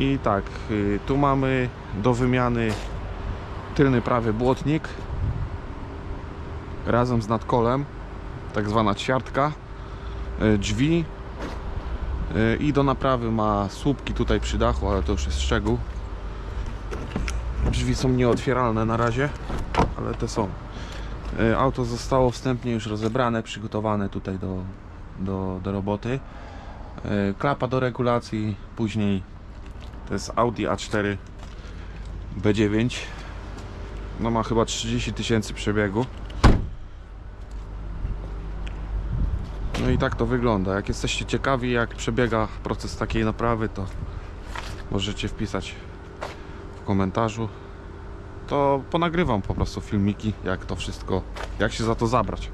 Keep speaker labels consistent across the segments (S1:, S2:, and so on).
S1: I tak, y, tu mamy do wymiany tylny prawy błotnik razem z nadkolem, tak zwana ćwiartka, y, drzwi y, i do naprawy ma słupki tutaj przy dachu, ale to już jest szczegół. Drzwi są nieotwieralne na razie, ale te są. Auto zostało wstępnie już rozebrane, przygotowane tutaj do, do, do roboty. Klapa do regulacji, później to jest Audi A4 B9. No ma chyba 30 tysięcy przebiegu. No i tak to wygląda. Jak jesteście ciekawi jak przebiega proces takiej naprawy, to możecie wpisać w komentarzu. To ponagrywam po prostu filmiki, jak to wszystko, jak się za to zabrać.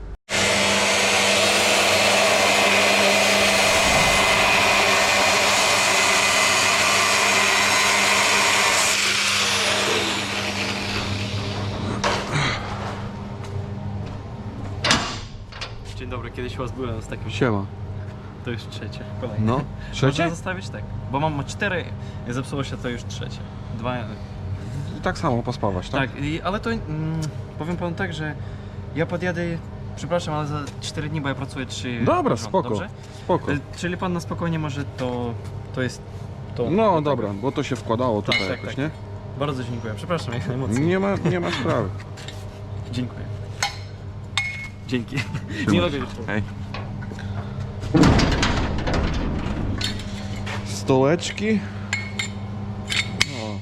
S2: Dzień dobry, kiedyś u was byłem z takim.
S1: Siema.
S2: To już trzecie. Kolejne.
S1: No, trzecie?
S2: Można zostawić tak. Bo mam cztery, zepsuło się to już trzecie. Dwa.
S1: I tak samo pospawać, tak?
S2: Tak, i, ale to mm, powiem panu tak, że ja podjadę. Przepraszam, ale za 4 dni, bo ja pracuję 3
S1: Dobra, spoko.
S2: Dobrze?
S1: Spoko.
S2: Y, Czyli pan na spokojnie może to. To jest to.
S1: No dobra, bo to się wkładało tutaj
S2: tak,
S1: jakoś,
S2: tak.
S1: nie?
S2: Bardzo dziękuję. Przepraszam, jak najmocniej.
S1: Nie ma, nie ma sprawy.
S2: Dziękuję. Dzięki. Miłego wieczoru.
S1: Hej. Stołeczki. No,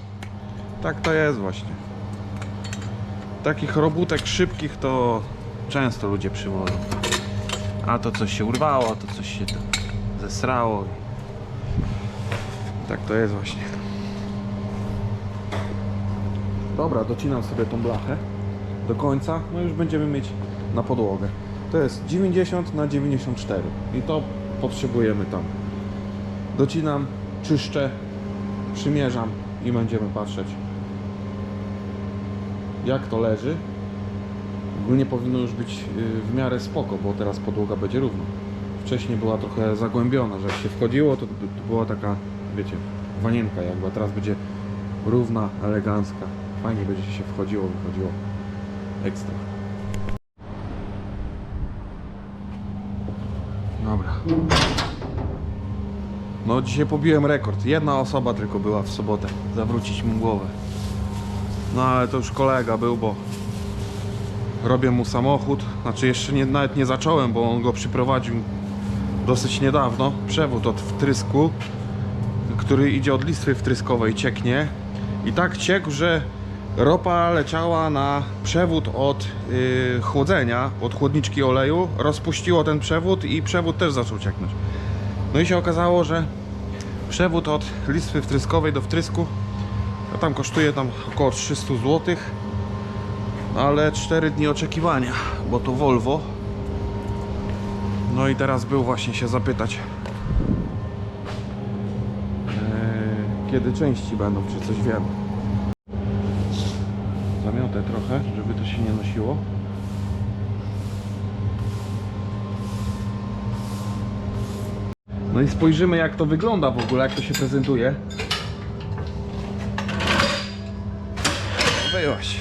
S1: tak to jest właśnie. Takich robótek szybkich to często ludzie przywożą. A to coś się urwało, a to coś się tam zesrało. Tak to jest właśnie. Dobra, docinam sobie tą blachę do końca, no już będziemy mieć na podłogę. To jest 90 na 94 i to potrzebujemy tam. Docinam, czyszczę, przymierzam i będziemy patrzeć jak to leży. Ogólnie powinno już być y, w miarę spoko, bo teraz podłoga będzie równa. Wcześniej była trochę zagłębiona, że jak się wchodziło, to, to była taka, wiecie, wanienka jakby, teraz będzie równa, elegancka. Fajnie będzie się wchodziło, wychodziło. Ekstra. Dobra. No dzisiaj pobiłem rekord. Jedna osoba tylko była w sobotę. Zawrócić mu głowę. No ale to już kolega był, bo robię mu samochód. Znaczy jeszcze nie, nawet nie zacząłem, bo on go przyprowadził dosyć niedawno. Przewód od wtrysku, który idzie od listwy wtryskowej, cieknie. I tak ciekł, że ropa leciała na przewód od yy, chłodzenia, od chłodniczki oleju. Rozpuściło ten przewód i przewód też zaczął cieknąć. No i się okazało, że przewód od listwy wtryskowej do wtrysku to tam kosztuje tam około 300 zł. Ale 4 dni oczekiwania, bo to Volvo. No i teraz był właśnie się zapytać, e, kiedy części będą, czy coś wiemy. Zamiotę trochę, żeby to się nie nosiło. No i spojrzymy jak to wygląda w ogóle, jak to się prezentuje. Wyłaś.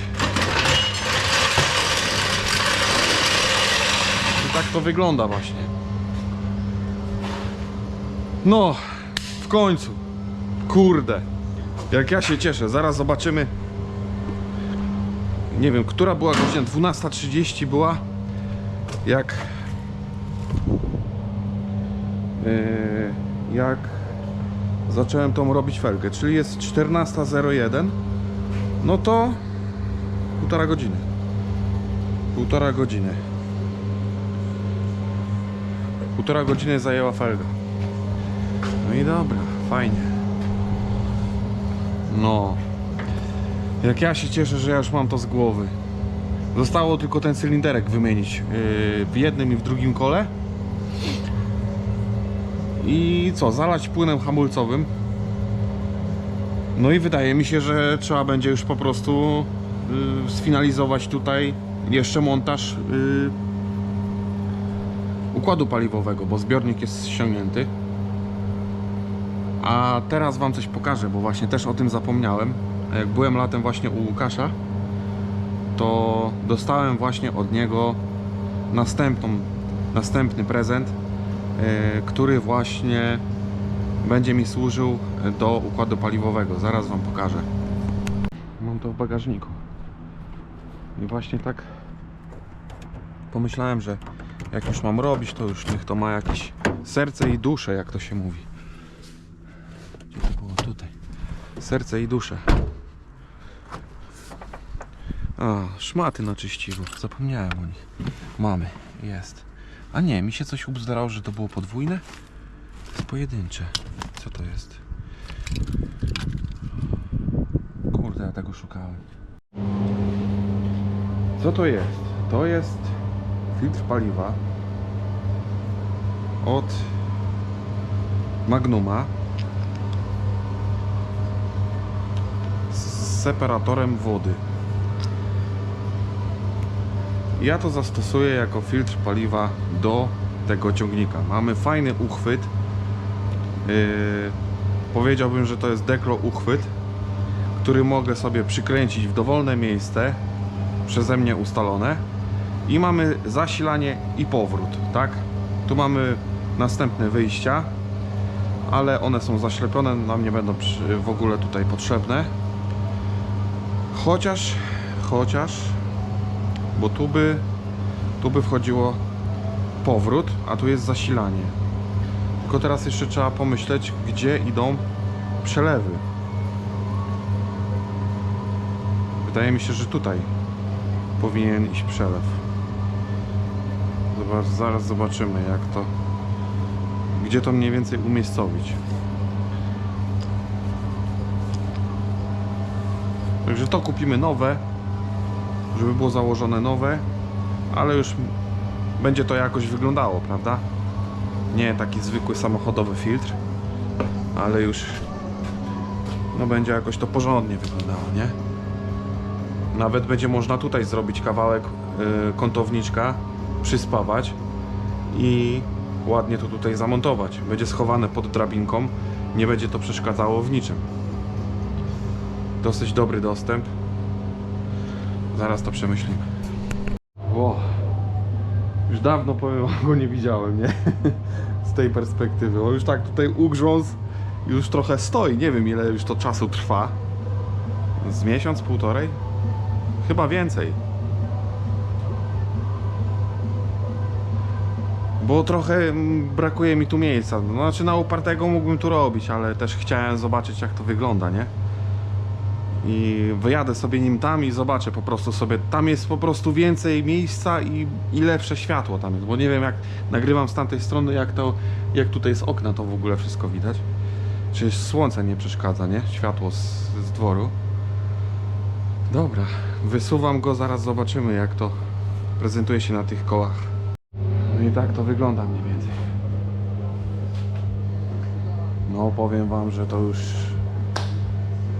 S1: I tak to wygląda właśnie. No, w końcu. Kurde. Jak ja się cieszę. Zaraz zobaczymy. Nie wiem, która była godzina? 12.30 była. Jak Yy, jak zacząłem tą robić felgę, czyli jest 14.01 no to półtora godziny. Półtora godziny. Półtora godziny zajęła felga. No i dobra, fajnie. No jak ja się cieszę, że ja już mam to z głowy zostało tylko ten cylinderek wymienić yy, w jednym i w drugim kole i co, zalać płynem hamulcowym. No i wydaje mi się, że trzeba będzie już po prostu y, sfinalizować tutaj jeszcze montaż y, układu paliwowego, bo zbiornik jest ściągnięty. A teraz wam coś pokażę, bo właśnie też o tym zapomniałem. Jak byłem latem właśnie u Łukasza, to dostałem właśnie od niego następną, następny prezent, e, który właśnie będzie mi służył do układu paliwowego. Zaraz wam pokażę. Mam to w bagażniku. I właśnie tak pomyślałem, że jak już mam robić, to już niech to ma jakieś serce i duszę, jak to się mówi. Gdzie to było? Tutaj. Serce i duszę. A, szmaty na czyściwo. Zapomniałem o nich. Mamy. Jest. A nie, mi się coś ubzdarało, że to było podwójne. To jest pojedyncze. Co to jest? Kurde, ja tego szukałem. Co to jest? To jest filtr paliwa od Magnuma z separatorem wody. Ja to zastosuję jako filtr paliwa do tego ciągnika. Mamy fajny uchwyt. Yy, powiedziałbym, że to jest deklo uchwyt, który mogę sobie przykręcić w dowolne miejsce przeze mnie ustalone i mamy zasilanie i powrót, tak? Tu mamy następne wyjścia, ale one są zaślepione, nam nie będą w ogóle tutaj potrzebne. Chociaż, chociaż, bo tu by, tu by wchodziło powrót, a tu jest zasilanie. Tylko teraz jeszcze trzeba pomyśleć, gdzie idą przelewy. Wydaje mi się, że tutaj powinien iść przelew. Zobacz, zaraz zobaczymy jak to. Gdzie to mniej więcej umiejscowić. Także to kupimy nowe, żeby było założone nowe, ale już będzie to jakoś wyglądało, prawda? Nie taki zwykły samochodowy filtr, ale już no będzie jakoś to porządnie wyglądało, nie? Nawet będzie można tutaj zrobić kawałek y, kątowniczka, przyspawać i ładnie to tutaj zamontować. Będzie schowane pod drabinką, nie będzie to przeszkadzało w niczym. Dosyć dobry dostęp. Zaraz to przemyślimy. Już dawno powiem go nie widziałem, nie? Z tej perspektywy. On już tak tutaj ugrzązł, już trochę stoi. Nie wiem ile już to czasu trwa. Z miesiąc, półtorej? Chyba więcej. Bo trochę mm, brakuje mi tu miejsca. No, Znaczy na upartego mógłbym tu robić, ale też chciałem zobaczyć jak to wygląda, nie? I wyjadę sobie nim tam i zobaczę po prostu sobie. Tam jest po prostu więcej miejsca i, i lepsze światło tam jest. Bo nie wiem jak nagrywam z tamtej strony, jak to, jak tutaj z okna to w ogóle wszystko widać. Czy słońce nie przeszkadza, nie? Światło z, z dworu. Dobra, wysuwam go, zaraz zobaczymy jak to prezentuje się na tych kołach. No i tak to wygląda mniej więcej. No powiem wam, że to już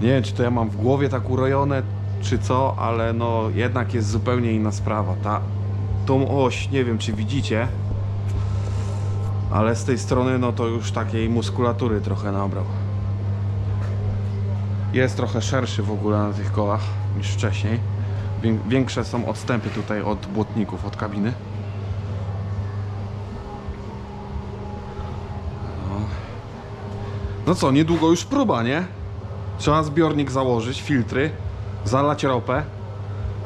S1: nie wiem czy to ja mam w głowie tak urojone czy co, ale no jednak jest zupełnie inna sprawa. Ta tą oś, nie wiem czy widzicie, ale z tej strony no to już takiej muskulatury trochę nabrał. Jest trochę szerszy w ogóle na tych kołach niż wcześniej. Wię- Większe są odstępy tutaj od błotników, od kabiny. No. no co, niedługo już próba, nie? Trzeba zbiornik założyć, filtry, zalać ropę,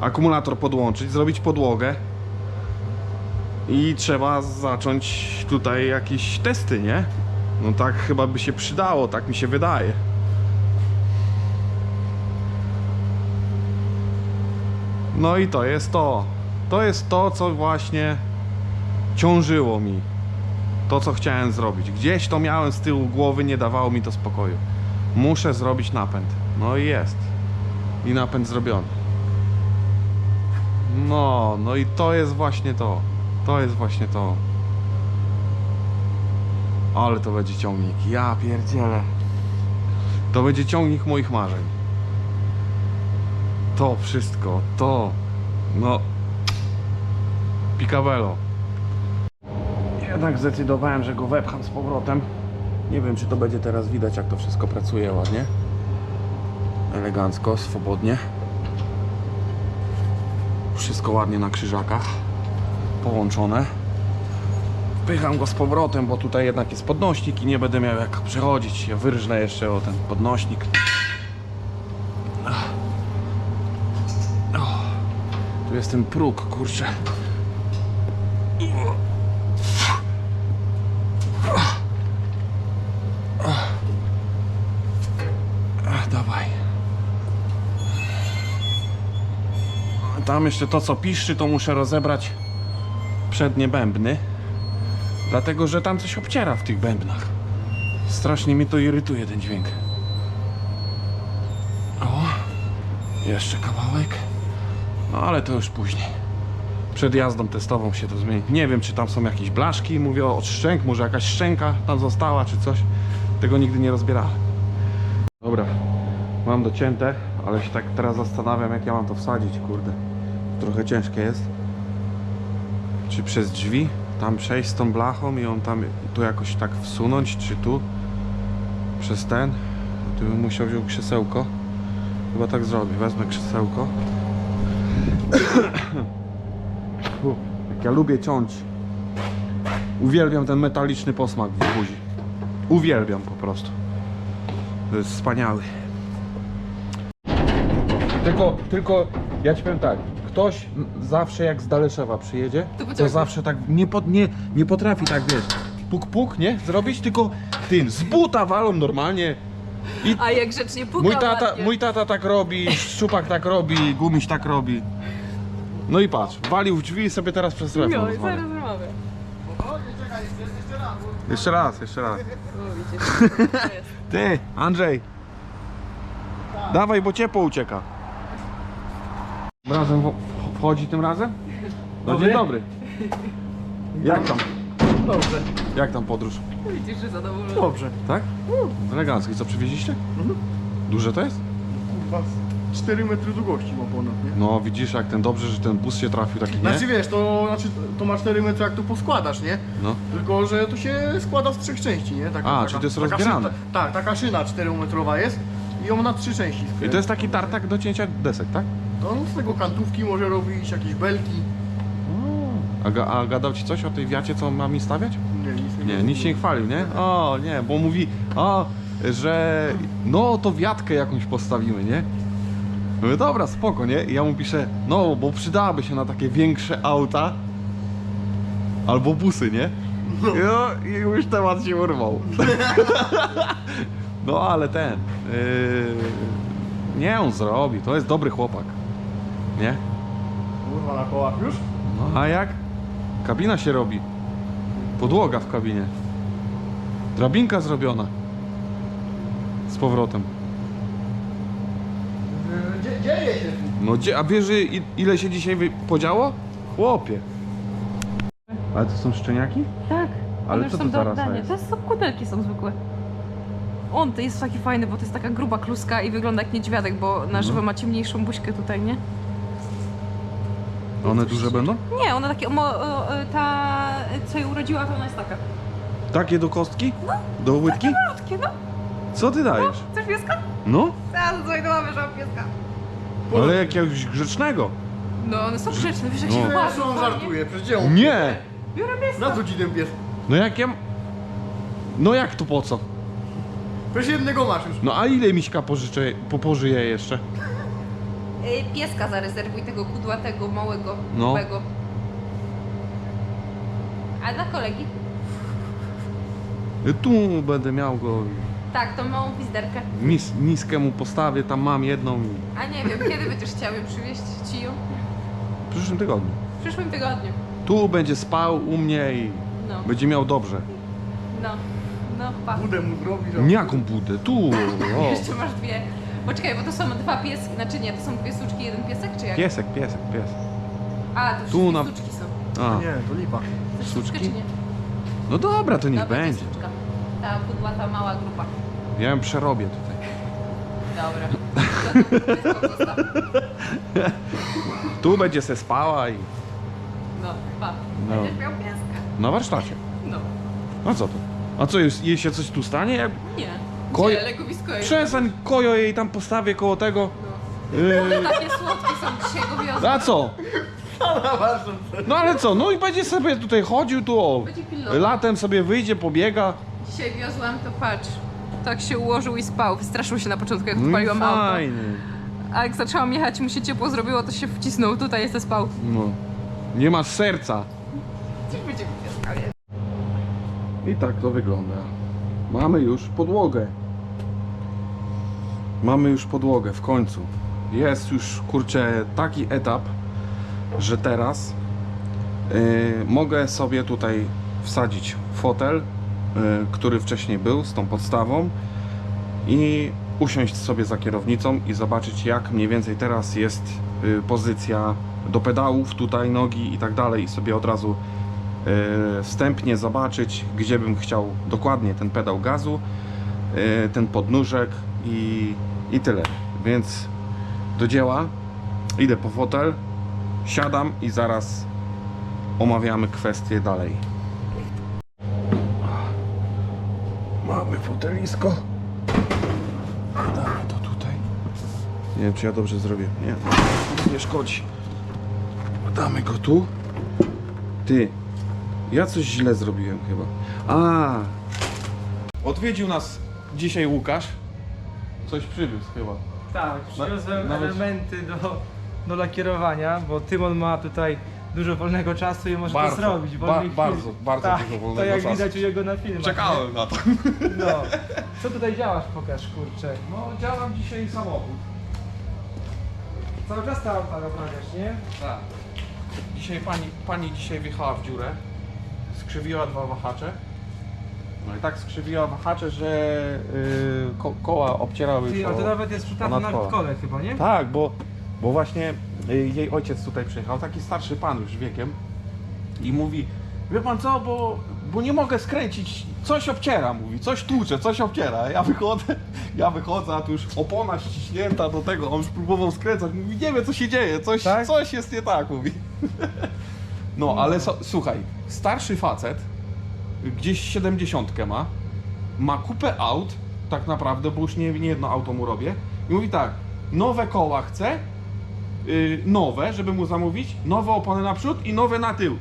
S1: akumulator podłączyć, zrobić podłogę i trzeba zacząć tutaj jakieś testy, nie? No tak chyba by się przydało, tak mi się wydaje. No i to jest to. To jest to, co właśnie ciążyło mi. To, co chciałem zrobić. Gdzieś to miałem z tyłu głowy, nie dawało mi to spokoju. Muszę zrobić napęd. No i jest. I napęd zrobiony. No, no i to jest właśnie to. To jest właśnie to. Ale to będzie ciągnik. Ja pierdzielę. To będzie ciągnik moich marzeń. To wszystko, to. No. Picabello. Jednak zdecydowałem, że go wepcham z powrotem. Nie wiem, czy to będzie teraz widać, jak to wszystko pracuje ładnie. Elegancko, swobodnie. Wszystko ładnie na krzyżakach. Połączone. Wpycham go z powrotem, bo tutaj jednak jest podnośnik i nie będę miał jak przechodzić. Ja wyrżnę jeszcze o ten podnośnik. Tu jest ten próg, kurczę. Ach, dawaj. A Tam jeszcze to co piszczy, to muszę rozebrać przednie bębny. Dlatego, że tam coś obciera w tych bębnach. Strasznie mnie to irytuje ten dźwięk. O, jeszcze kawałek. No ale to już później. Przed jazdą testową się to zmieni. Nie wiem, czy tam są jakieś blaszki. Mówię o szczęk, może jakaś szczęka tam została, czy coś. Tego nigdy nie rozbierałem. Dobra, mam docięte, ale się tak teraz zastanawiam, jak ja mam to wsadzić, kurde. Trochę ciężkie jest. Czy przez drzwi tam przejść z tą blachą i on tam tu jakoś tak wsunąć, czy tu przez ten. Tu bym musiał wziąć krzesełko. Chyba tak zrobię. Wezmę krzesełko. Jak ja lubię ciąć. Uwielbiam ten metaliczny posmak w buzi. Uwielbiam po prostu. To jest wspaniały. Tylko, tylko ja ci powiem tak. Ktoś zawsze jak z Daleszewa przyjedzie,
S3: To
S1: to, zawsze tak nie, pod, nie, nie potrafi tak wiesz. Puk puk, nie? Zrobić tylko tym. Z buta walą normalnie.
S3: A jak grzecznie puka
S1: Mój tata,
S3: ładnie.
S1: mój tata tak robi, Szczupak tak robi, Gumiś tak robi. No i patrz, walił w drzwi i sobie teraz przez telefon
S3: No i
S1: rozmawia.
S3: zaraz rozmawiam.
S1: Jeszcze raz, jeszcze raz. Ty, Andrzej. Dawaj, bo ciepło ucieka. Razem wchodzi tym razem? No dzień dobry. Jak tam?
S2: Dobrze,
S1: Jak tam podróż?
S3: Widzisz, że zadowolony.
S2: dobrze.
S1: Tak? Elegancko. I co przywieźliście? Duże to jest?
S4: Kurwa, 4 metry długości ma ponad, nie?
S1: No widzisz jak ten dobrze, że ten bus się trafił taki, nie?
S4: Znaczy wiesz, to, znaczy, to ma 4 metry jak tu poskładasz, nie?
S1: No.
S4: Tylko, że to się składa z trzech części, nie? Taka,
S1: A, czyli to jest rozbierane.
S4: Szyna, tak, taka szyna 4-metrowa jest i ją na trzy części
S1: I to jest taki tartak do cięcia desek, tak?
S4: No, z tego kantówki może robić, jakieś belki.
S1: A, ga, a gadał ci coś o tej wiacie, co ma mi stawiać?
S4: Nie, nic
S1: Nie, nic się nie chwalił, nie? O, nie, bo mówi, o, że no to wiatkę jakąś postawimy, nie? Mówię, dobra, spoko, nie? I ja mu piszę, no, bo przydałaby się na takie większe auta albo busy, nie? No, i już temat się urwał. no, ale ten, yy, nie, on zrobi, to jest dobry chłopak, nie?
S4: Kurwa, na kołach już?
S1: No a jak? Kabina się robi. Podłoga w kabinie. Drabinka zrobiona. Z powrotem.
S4: Dzie, dzieje się tu.
S1: No gdzie, a wiesz i- ile się dzisiaj wy- podziało? Chłopie. Ale to są szczeniaki?
S3: Tak.
S1: Ale
S3: one już
S1: co
S3: są
S1: to
S3: do
S1: za rasa
S3: oddania.
S1: jest?
S3: To są kudelki są zwykłe. On to jest taki fajny, bo to jest taka gruba kluska i wygląda jak niedźwiadek, bo na żywo ma ciemniejszą buźkę tutaj, nie?
S1: One duże będą?
S3: Nie, ona takie, mo, o, o, ta co jej urodziła, to ona jest taka.
S1: Takie do kostki? Do łydki?
S3: Malutkie, no.
S1: Co ty dajesz?
S3: Chcesz pieska?
S1: No,
S3: Zaraz dzwonię do mamy, że mam pieska.
S1: ale jakiegoś grzecznego.
S3: No, one są grzeczne, wiesz jak
S1: No.
S3: się wyłażą,
S4: on żartuje, przecież?
S1: Nie!
S3: Biorę pieska.
S4: Na co ci ten pies?
S1: No jak ja... No jak to po co?
S4: Przecież jednego masz już.
S1: No a ile miśka pożyczę, po, pożyje jeszcze?
S3: Y, Pieska zarezerwuj tego kudłatego, małego,
S1: No.
S3: grubego. A dla kolegi?
S1: Tu będę miał go...
S3: Tak, tą małą pizderkę.
S1: Mis, miskę mu postawię, tam mam jedną
S3: A nie wiem, kiedy będziesz chciał ją przywieźć ci ją?
S1: w przyszłym tygodniu.
S3: W przyszłym tygodniu.
S1: Tu będzie spał u mnie i
S3: No,
S1: będzie miał dobrze.
S3: no, no, pa.
S4: Budę mu zrobi, że...
S1: Jaką budę? Tu! O.
S3: Jeszcze masz dwie. Poczekaj, bo to są dwa pieski, znaczy nie, to są dwie suczki, jeden piesek, czy jak?
S1: Piesek, piesek, pies.
S3: A, to
S1: Tu
S3: wszystkie
S1: na-
S3: suczki są.
S1: A,
S4: Nie, to lipa.
S3: To jest suczka,
S1: Suczki?
S3: czy nie?
S1: no dobra, to niech
S3: Dobra, to jest
S1: będzie.
S3: suczka. Ta kudłata mała grupa.
S1: Ja ją przerobię tutaj.
S3: Dobra. To, to, to, to zostaw.
S1: Tu będzie se spała i
S3: No, pa.
S1: No.
S3: Będziesz miał pieska.
S1: na warsztacie.
S3: No.
S1: No co tu? A co, jest, jej się coś tu stanie? Jak
S3: Nie.
S1: Koj-
S3: Gdzie? Legowisko jest.
S1: przestań kojo jej tam postawię koło tego. Yy,
S3: Takie słodkie są dzisiaj go wiozą.
S1: a co? No ale co, no i będzie sobie tutaj chodził tu o.
S3: Będzie pilnował.
S1: Latem sobie wyjdzie, pobiega.
S3: Dzisiaj wiozłam, to patrz. Tak się ułożył i spał. Wystraszył się na początku, jak
S1: No i
S3: odpaliłam auto.
S1: fajny.
S3: A jak zaczęłam jechać i mu się ciepło zrobiło, to się wcisnął tutaj, jest spał.
S1: No. Nie masz serca.
S3: Dziś będzie pieska, nie?
S1: I tak to wygląda. Mamy już podłogę. Mamy już podłogę w końcu. Jest już kurczę taki etap, że teraz yy, mogę sobie tutaj wsadzić fotel, yy, który wcześniej był z tą podstawą i usiąść sobie za kierownicą i zobaczyć jak mniej więcej teraz jest yy, pozycja do pedałów, tutaj nogi i tak dalej i sobie od razu e, wstępnie zobaczyć, gdzie bym chciał dokładnie ten pedał gazu, e, ten podnóżek i, i tyle. Więc do dzieła, idę po fotel, siadam i zaraz omawiamy kwestie dalej. Mamy fotelisko. Damy to tutaj. Nie wiem, czy ja dobrze zrobię. Nie, nie szkodzi. Damy go tu. Ty, ja coś źle zrobiłem chyba. A. Odwiedził nas dzisiaj Łukasz. Coś przywiózł chyba.
S2: Tak, przywiozłem
S1: nawet-
S2: elementy do, do lakierowania, bo Tymon ma tutaj dużo wolnego czasu i może
S1: Bardzo,
S2: to zrobić. w
S1: ba-
S2: wolnej
S1: bardzo,
S2: chwili.
S1: bardzo
S2: tak,
S1: dużo wolnego
S2: To jak
S1: czasu.
S2: widać u jego na filmach.
S1: Czekałem na to.
S2: nie? No. Co tutaj działasz, pokaż kurczę.
S1: No, działam dzisiaj samochód.
S2: Cały czas tam tam naprawiasz, nie?
S1: Tak. Dzisiaj pani, pani dzisiaj wjechała w dziurę. Skrzywiła dwa wahacze. No i tak skrzywiła wahacze, że yy, ko- koła obcierały
S2: Ty,
S1: się
S2: a to
S1: o-
S2: nawet jest
S1: ponad
S2: na
S1: koła.
S2: kole chyba, nie?
S1: Tak, bo, bo właśnie y, jej ojciec tutaj przyjechał, taki starszy pan już wiekiem i mówi, wie pan co, bo, bo nie mogę skręcić, coś obciera, mówi, coś tłucze, coś obciera. Ja wychodzę, ja wychodzę, a tu już opona ściśnięta do tego, on już próbował skręcać, mówi, nie wiem co się dzieje, coś,
S2: Tak?
S1: coś jest nie tak, mówi. No, ale so, słuchaj, starszy facet, gdzieś 70 ma, ma kupę aut, tak naprawdę, bo już nie, nie jedno auto mu robię. I mówi tak, nowe koła chcę, yy, nowe, żeby mu zamówić, nowe opony naprzód i nowe na tył.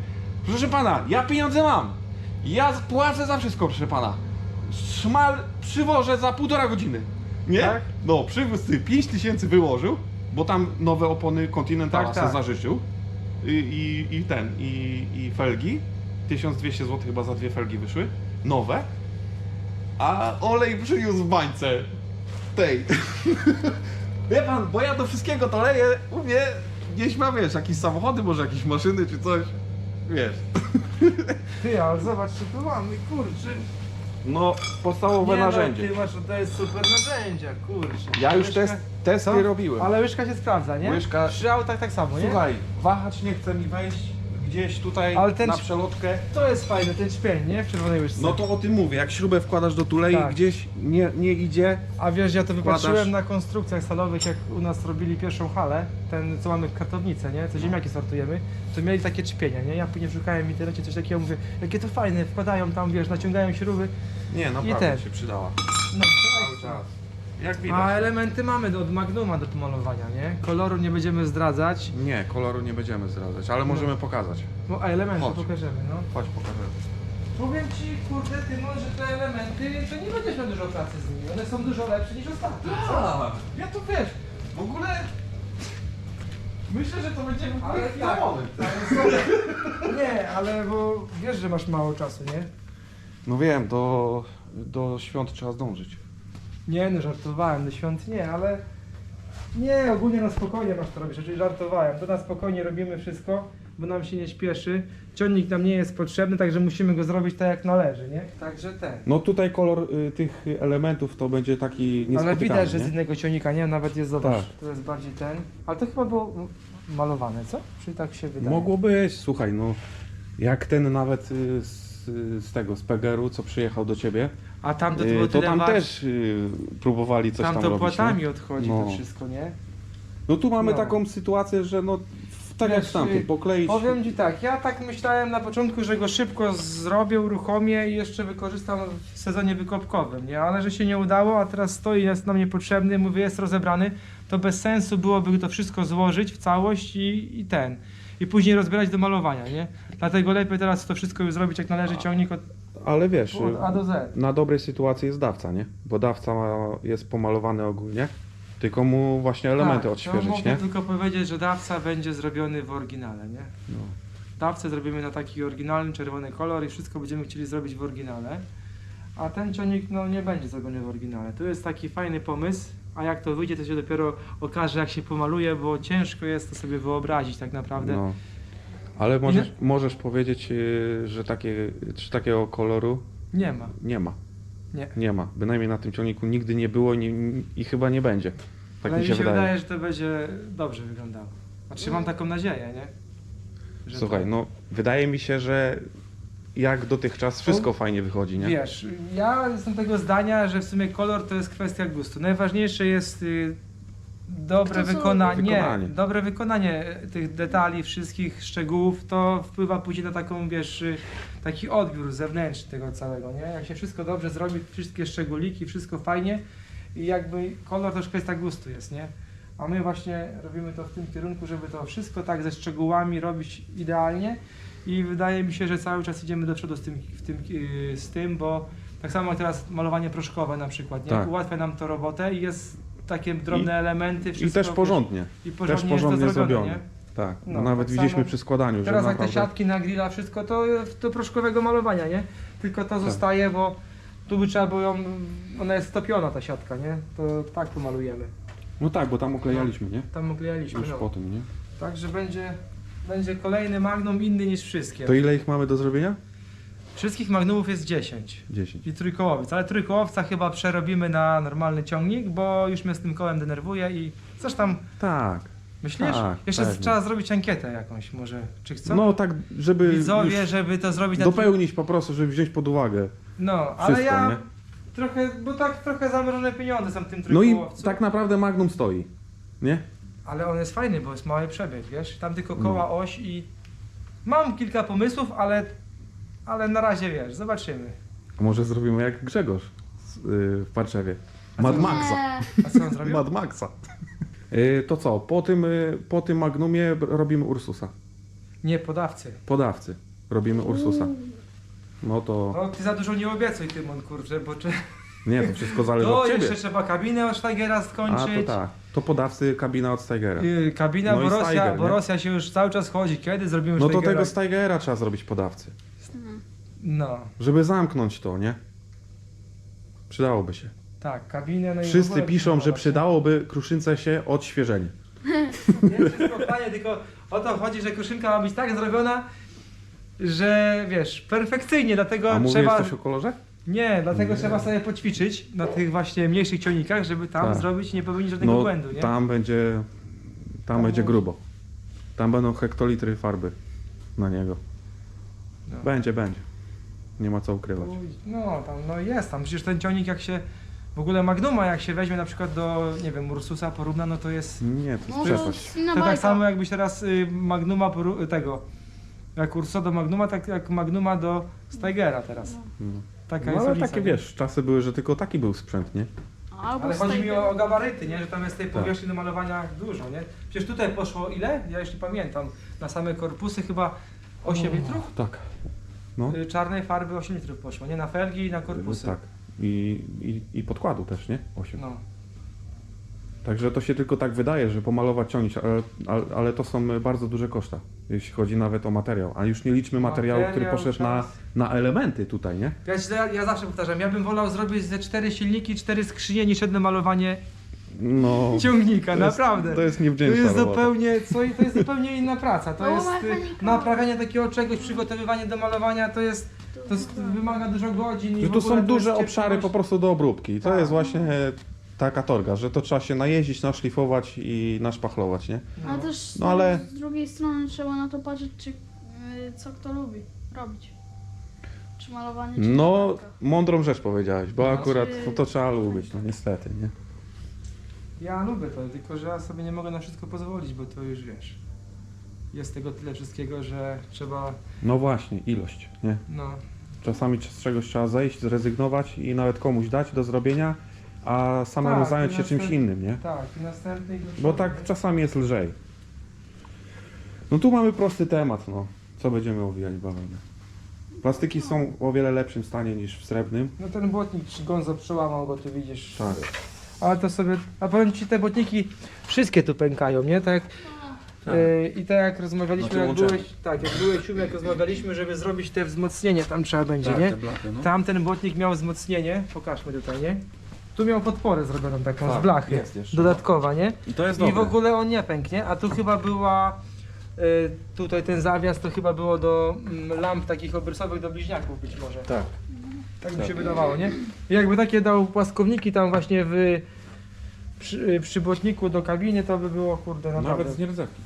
S1: Proszę pana, ja pieniądze mam. Ja płacę za wszystko, proszę pana. Szmal przywożę za półtora godziny. Nie?
S2: Tak?
S1: No, przywiózł ty 5 tysięcy wyłożył, bo tam nowe opony Continentala
S2: tak,
S1: tak. zażyczył. I, i, I ten, i, i felgi. 1200 zł chyba za dwie felgi wyszły. Nowe. A olej przyniósł w bańce. Tej. Wie pan, bo ja do wszystkiego to leję, u mnie gdzieś ma, wiesz, jakieś samochody, może jakieś maszyny czy coś. Wiesz.
S2: Ty, ale zobacz, co tu mamy, kurczę.
S1: No, podstawowe
S2: Nie,
S1: narzędzie.
S2: No, ty masz, to jest super narzędzia, kurczę.
S1: Ja już
S2: Łyżka-
S1: test, testy
S2: Co?
S1: robiłem.
S2: Ale łyżka się sprawdza, nie?
S1: Łyżka-
S2: Przy autach tak samo, nie?
S1: Słuchaj, wahacz nie chce mi wejść gdzieś tutaj
S2: Ale ten
S1: na przelotkę.
S2: To jest fajne, ten śpień, nie? W czerwonej łyżce.
S1: No to o tym mówię, jak śrubę wkładasz do tulei
S2: Tak.
S1: gdzieś nie, nie idzie.
S2: A wiesz, ja to wypatrzyłem na konstrukcjach salowych, jak u nas robili pierwszą halę, ten co mamy w kartownicę, nie? Co ziemniaki sortujemy, to mieli takie czpienia, nie? Ja później szukałem w internecie coś takiego, mówię, jakie to fajne, wkładają tam, wiesz, naciągają śruby.
S1: Nie, naprawdę
S2: ten.
S1: się przydała.
S2: No,
S1: Cały czas. Jak
S2: A
S1: widać.
S2: elementy mamy do, od Magnuma do pomalowania, nie? Koloru nie będziemy zdradzać,
S1: Nie, koloru nie będziemy zdradzać, ale możemy pokazać.
S2: no, a elementy
S1: Chodź.
S2: pokażemy, no.
S1: Chodź, pokażemy.
S2: Powiem ci, kurde, ty że te elementy, to nie będziesz miał dużo pracy z nimi, one są dużo lepsze niż ostatnie, co?
S1: Ja to wiesz, w ogóle myślę, że to będzie w ogóle
S2: tak,
S1: moment.
S2: Nie, ale bo wiesz, że masz mało czasu, nie?
S1: No wiem, do, do świąt trzeba zdążyć.
S2: Nie, no żartowałem, do świąt nie, ale nie, ogólnie na spokojnie masz to robić, czyli żartowałem. To na spokojnie robimy wszystko, bo nam się nie śpieszy. Ciągnik nam nie jest potrzebny, także musimy go zrobić tak jak należy, nie? Także ten.
S1: No tutaj kolor y, tych elementów to będzie taki niespotykany,
S2: Ale widać, że
S1: nie?
S2: z innego ciągnika, nie? Nawet jest, zobacz,
S1: Tak.
S2: to jest bardziej ten. Ale to chyba było m- malowane, co? Czy tak się wydaje?
S1: Mogło być, słuchaj, no jak ten nawet y, z, z tego, z Pegeru, co przyjechał do ciebie,
S2: A tam to,
S1: y,
S2: było
S1: to
S2: tyle
S1: tam też y, próbowali coś tam,
S2: tam to
S1: robić.
S2: płatami
S1: nie?
S2: odchodzi
S1: No.
S2: to wszystko, nie?
S1: No tu mamy
S2: No.
S1: taką sytuację, że no w Tak jak
S2: Wiesz, y,
S1: pokleić.
S2: Powiem Ci tak, ja tak myślałem na początku, że go szybko zrobię, uruchomię i jeszcze wykorzystam w sezonie wykopkowym, nie? Ale że się nie udało, a teraz stoi, jest nam niepotrzebny, mówię, jest rozebrany, to bez sensu byłoby to wszystko złożyć w całość i, i ten. I później rozbierać do malowania, nie? Dlatego lepiej teraz to wszystko już zrobić jak należy, ciągnik od,
S1: Ale wiesz,
S2: od A do Z.
S1: na dobrej sytuacji jest dawca, nie? Bo dawca ma, jest pomalowany ogólnie, tylko mu właśnie elementy
S2: tak,
S1: odświeżyć,
S2: to mogę
S1: nie?
S2: tylko powiedzieć, że dawca będzie zrobiony w oryginale, nie?
S1: No.
S2: Dawcę zrobimy na taki oryginalny czerwony kolor i wszystko będziemy chcieli zrobić w oryginale. A ten ciągnik no, nie będzie zrobiony w oryginale. To jest taki fajny pomysł, a jak to wyjdzie, to się dopiero okaże, jak się pomaluje, bo ciężko jest to sobie wyobrazić tak naprawdę.
S1: No. Ale możesz, możesz powiedzieć, yy, że, takie, że takiego koloru
S2: Nie ma.
S1: nie ma.
S2: Nie.
S1: Nie ma. Bynajmniej na tym ciągniku nigdy nie było i, nie, i chyba nie będzie. Tak
S2: Ale
S1: mi się wydaje.
S2: wydaje, że to będzie dobrze wyglądało. Znaczy mam taką nadzieję, nie? Że
S1: Słuchaj,
S2: to-
S1: no wydaje mi się, że jak dotychczas wszystko fajnie wychodzi, nie?
S2: Wiesz, ja jestem tego zdania, że w sumie kolor to jest kwestia gustu. Najważniejsze jest y, dobre
S3: To co-
S2: wykonanie,
S1: Wykonanie.
S2: Nie, dobre wykonanie tych detali, wszystkich szczegółów, to wpływa później na taką, wiesz, y, taki odbiór zewnętrzny tego całego, nie? Jak się wszystko dobrze zrobi, wszystkie szczególiki, wszystko fajnie i jakby kolor to już kwestia gustu jest, nie? A my właśnie robimy to w tym kierunku, żeby to wszystko tak ze szczegółami robić idealnie i wydaje mi się, że cały czas idziemy do przodu z tym, w tym, yy, z tym bo tak samo jak teraz malowanie proszkowe na przykład, nie?
S1: Tak.
S2: Ułatwia nam to robotę i jest takie drobne elementy,
S1: I też porządnie.
S2: i
S1: Też
S2: porządnie,
S1: porządnie
S2: jest to zrobione,
S1: zrobione.
S2: nie?
S1: Tak, no,
S2: No,
S1: nawet
S2: tak
S1: widzieliśmy
S2: samo-
S1: przy składaniu,
S2: Teraz
S1: że
S2: jak te
S1: naprawdę...
S2: siatki na grilla, wszystko to do proszkowego malowania, nie? Tylko
S1: Tak.
S2: to zostaje, bo tu by trzeba było ją, ona jest stopiona ta siatka, nie? To tak tu malujemy.
S1: No tak, bo tam oklejaliśmy, nie?
S2: Tam oklejaliśmy,
S1: Już
S2: no.
S1: po tym, nie?
S2: Także będzie, będzie kolejny magnum inny niż wszystkie.
S1: To ile ich mamy do zrobienia?
S2: Wszystkich magnumów jest 10.
S1: 10.
S2: I trójkołowiec, ale trójkołowca chyba przerobimy na normalny ciągnik, bo już mnie z tym kołem denerwuje i coś tam
S1: Tak.
S2: myślisz?
S1: Tak,
S2: Jeszcze
S1: pewnie.
S2: trzeba zrobić ankietę jakąś może, czy chcą?
S1: No tak, żeby
S2: Widzowie,
S1: już
S2: żeby to zrobić na
S1: dopełnić po prostu, żeby wziąć pod uwagę.
S2: No, ale
S1: wszystko,
S2: ja
S1: nie?
S2: trochę, bo tak trochę zamrożone pieniądze są w tym
S1: No i
S2: trójkołowcu.
S1: tak naprawdę Magnum stoi, nie?
S2: Ale on jest fajny, bo jest mały przebieg, wiesz? Tam tylko
S1: No.
S2: koła, oś i... Mam kilka pomysłów, ale, ale na razie, wiesz, zobaczymy.
S1: A może zrobimy jak Grzegorz z, y, w Warszawie. Mad Maxa.
S2: A co on zrobił?
S1: Mad Maxa. Y, to co, po tym, y, po tym Magnumie robimy Ursusa.
S2: Nie, podawcy.
S1: Podawcy. Robimy Ursusa. No to...
S2: No, ty za dużo nie obiecuj tym, on kurczę, bo czy...
S1: Nie, to wszystko zależy
S2: To
S1: od ciebie.
S2: jeszcze trzeba kabinę od Steigera
S1: A
S2: skończyć.
S1: to tak. To podawcy kabina od Steigera.
S2: Yy, kabina,
S1: No i
S2: bo, Rosja,
S1: Steiger,
S2: bo
S1: nie?
S2: Rosja się już cały czas chodzi. Kiedy zrobimy
S1: No to
S2: Steigera?
S1: tego Steigera trzeba zrobić podawcy.
S2: No,
S1: Żeby zamknąć to, nie? Przydałoby się.
S2: tak, kabinę, no i w
S1: Wszyscy
S2: ogóle
S1: piszą, że przydałoby kruszynce się odświeżenie.
S2: Nie, wszystko fajnie, tylko o to chodzi, że kruszynka ma być tak zrobiona, że wiesz, perfekcyjnie, dlatego
S1: A
S2: trzeba...
S1: coś o kolorze?
S2: Nie, dlatego
S1: Nie.
S2: trzeba sobie poćwiczyć na tych właśnie mniejszych ciągnikach, żeby tam
S1: Tak.
S2: zrobić, nie popełnić żadnego
S1: No
S2: błędu, nie?
S1: tam będzie... Tam
S2: Tam
S1: będzie
S2: może-
S1: grubo. Tam będą hektolitry farby na niego.
S2: No.
S1: Będzie, będzie. Nie ma co ukrywać.
S2: No, tam no jest tam, przecież ten ciągnik jak się, w ogóle Magnuma jak się weźmie na przykład do, nie wiem, Ursusa porówna, no to jest,
S1: Nie, to
S3: No
S1: jest
S3: to
S1: przepaść.
S3: inna
S2: to tak
S3: bajka.
S2: samo jakbyś teraz y, Magnuma poró- tego, jak Ursusa do Magnuma, tak jak Magnuma do Steigera teraz.
S1: No.
S2: Taka
S1: No
S2: jest
S1: ale
S2: różnica,
S1: takie
S2: nie?
S1: wiesz, czasy były, że tylko taki był sprzęt, nie?
S3: Albo
S2: Ale chodzi mi o, o gabaryty, nie? Że tam jest tej
S1: Tak.
S2: powierzchni do malowania dużo, nie? Przecież tutaj poszło ile? Ja już nie pamiętam. Na same korpusy chyba 8 litrów?
S1: Tak. No.
S2: Y, Czarnej farby 8 litrów poszło, nie? Na felgi i na korpusy.
S1: Tak. I, i, I podkładu też, nie? 8.
S2: No.
S1: Także to się tylko tak wydaje, że pomalować ciągnik, ale, ale, ale to są bardzo duże koszta, jeśli chodzi nawet o materiał. A już nie liczmy materiału, który
S2: Materiał,
S1: poszedł na,
S2: czas.
S1: na elementy tutaj, nie?
S2: Ja, ci- ja, zawsze powtarzam, ja bym wolał zrobić ze cztery silniki, cztery skrzynie niż jedno malowanie
S1: No.
S2: ciągnika,
S1: to jest-
S2: naprawdę.
S1: To jest
S2: To
S1: niewdzięczna
S2: jest
S1: robota.
S2: zupełnie, co, to jest zupełnie inna praca. To
S3: No,
S2: jest y,
S3: mechanika.
S2: naprawianie takiego czegoś, przygotowywanie do malowania, to jest, to jest, wymaga dużo godzin. i
S1: Że
S2: w
S1: tu
S2: ogóle
S1: są
S2: to
S1: duże obszary po prostu do obróbki. I to
S2: Tak.
S1: jest właśnie taka torga, że to trzeba się najeździć, naszlifować i naszpachlować, nie?
S2: No.
S3: Ale też
S1: No ale-
S3: z drugiej strony trzeba na to patrzeć, czy, y, co kto lubi robić. Czy malowanie, czy
S1: No, mądrą rzecz powiedziałeś, bo
S2: No.
S1: akurat to, to trzeba lubić, no niestety, nie?
S2: Ja lubię to, tylko że ja sobie nie mogę na wszystko pozwolić, bo to już wiesz. jest tego tyle wszystkiego, że trzeba,
S1: No właśnie, ilość, nie?
S2: no,
S1: Czasami z czegoś trzeba zejść, zrezygnować i nawet komuś dać do zrobienia, a samemu
S2: Tak,
S1: zająć się czymś
S2: następ-
S1: innym, nie?
S2: tak, i następny...
S1: Bo tak czasami jest lżej. No tu mamy prosty temat, no. Co będziemy owijać bawełnę? Plastyki są o wiele lepszym stanie niż w srebrnym.
S2: No ten błotnik przy Gonzo przełamał go, tu widzisz.
S1: Tak.
S2: Ale to sobie, a powiem ci, te błotniki wszystkie tu pękają, nie? Tak
S1: Tak.
S2: e, I tak jak rozmawialiśmy,
S1: Znaczy
S2: jak
S1: łączenie.
S2: byłeś, tak, jak byłeś u mnie, jak rozmawialiśmy, żeby zrobić te wzmocnienie, tam trzeba będzie,
S1: Tak,
S2: nie?
S1: no.
S2: Tamten błotnik miał wzmocnienie, pokażmy tutaj, nie? Tu miał podporę zrobioną taką
S1: Tak,
S2: z blachy,
S1: jest jeszcze.
S2: dodatkowa, nie?
S1: I to jest
S2: I w
S1: dobre.
S2: ogóle on nie pęknie, a tu chyba była, y, tutaj ten zawias to chyba było do mm, lamp takich obrysowych do bliźniaków być może.
S1: Tak.
S2: Tak mi
S1: Tak.
S2: się wydawało, nie? I jakby takie dał płaskowniki tam właśnie w przy, y, przy błotniku do kabiny, to by było kurde naprawdę.
S1: Nawet z nierdzewki.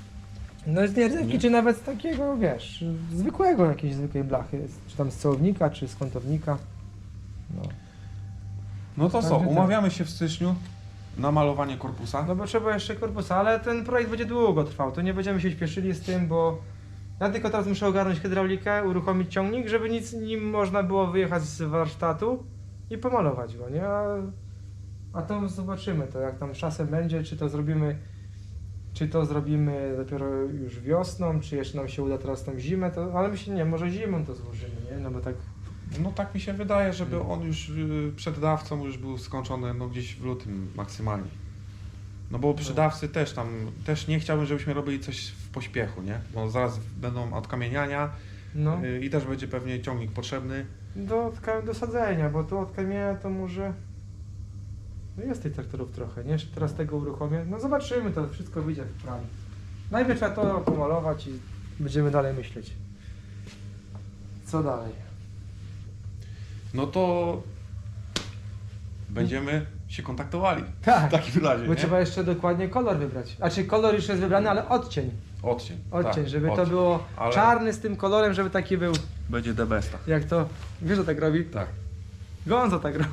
S2: No z nierdzewki,
S1: Nie?
S2: czy nawet z takiego, wiesz, zwykłego jakiejś zwykłej blachy, czy tam z celownika, czy z kątownika. No.
S1: No to co,
S2: tak.
S1: umawiamy się w styczniu na malowanie korpusa.
S2: No bo trzeba jeszcze korpusa, ale ten projekt będzie długo trwał, to nie będziemy się śpieszyli z tym, bo ja tylko teraz muszę ogarnąć hydraulikę, uruchomić ciągnik, żeby nic nim można było wyjechać z warsztatu i pomalować go, nie? A, a to zobaczymy, to jak tam czasem będzie, czy to zrobimy czy to zrobimy dopiero już wiosną, czy jeszcze nam się uda teraz tą zimę, to, ale myślę, nie, może zimą to złożymy, nie? No bo tak,
S1: No tak mi się wydaje, żeby on już y, przed dawcą już był skończony no gdzieś w lutym maksymalnie. No bo przy dawcy też tam, też nie chciałbym, żebyśmy robili coś w pośpiechu, nie? Bo zaraz będą odkamieniania
S2: no,
S1: y, i też będzie pewnie ciągnik potrzebny.
S2: do, do sadzenia, bo tu od kamienia to może... No jest tych traktorów trochę, nie? Teraz tego uruchomię. No zobaczymy, to wszystko wyjdzie w planie. Najpierw trzeba to pomalować i będziemy dalej myśleć. Co dalej?
S1: No to będziemy się kontaktowali.
S2: Tak,
S1: W takim razie,
S2: bo
S1: nie?
S2: trzeba jeszcze dokładnie kolor wybrać. A czy kolor już jest wybrany, ale odcień.
S1: Odcień.
S2: Odcień,
S1: tak,
S2: żeby to
S1: odcień.
S2: było
S1: Ale-
S2: czarny z tym kolorem, żeby taki był,
S1: Będzie the besta.
S2: jak to, wiesz, że tak robi?
S1: Tak.
S2: Gonzo tak robi.